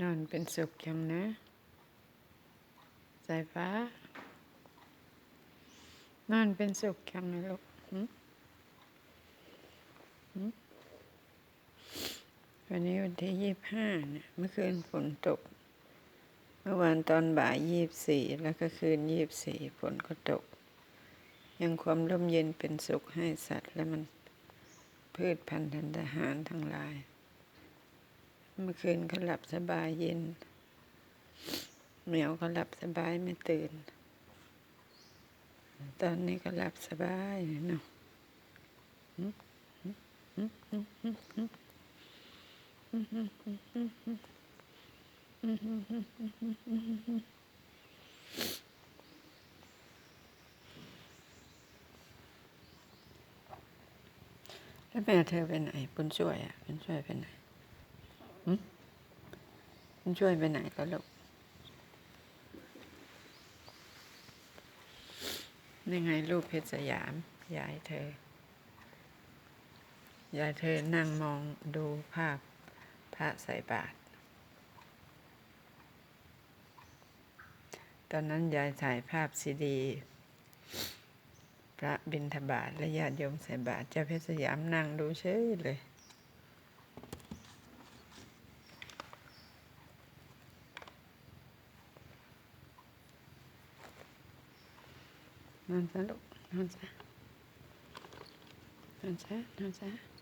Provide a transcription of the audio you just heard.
นอนเป็นสุขยังนะ สายฟ้า นอนเป็นสุขยังนะลูกหึหึวันนี้วันที่ยี่ห้าเนี่ยเมื่อคืนฝนตก เมื่อวานตอนบ่ายยี่บสี่แล้วก็คืนยี่บสี่ฝนก็ตก ยังความร่มเย็นเป็นสุขให้สัตว์และมันพืชพันธุ์ธันตหารทั้งหลาย เมื่อคืนเขาหลับสบายเย็น เหมียวก็หลับสบายไม่ตื่น ตอนนี้ก็หลับสบายเนาะแล้วแม่เธอไปไหนปุณช่วยอะปุณช่วยไปไหน หึปุณช่วยไปไหนก็ลูกนี่ไงรูปเพชรสยาม ยายเธอ ยายเธอนั่งมองดูภาพพระใส่บาตร ตอนนั้นยายถ่ายภาพซีดี พระบิณฑบาตและญาติโยมใส่บาตรเจ้าเพชรสยามนั่งดูเฉยเลย นอนซะลูกนอ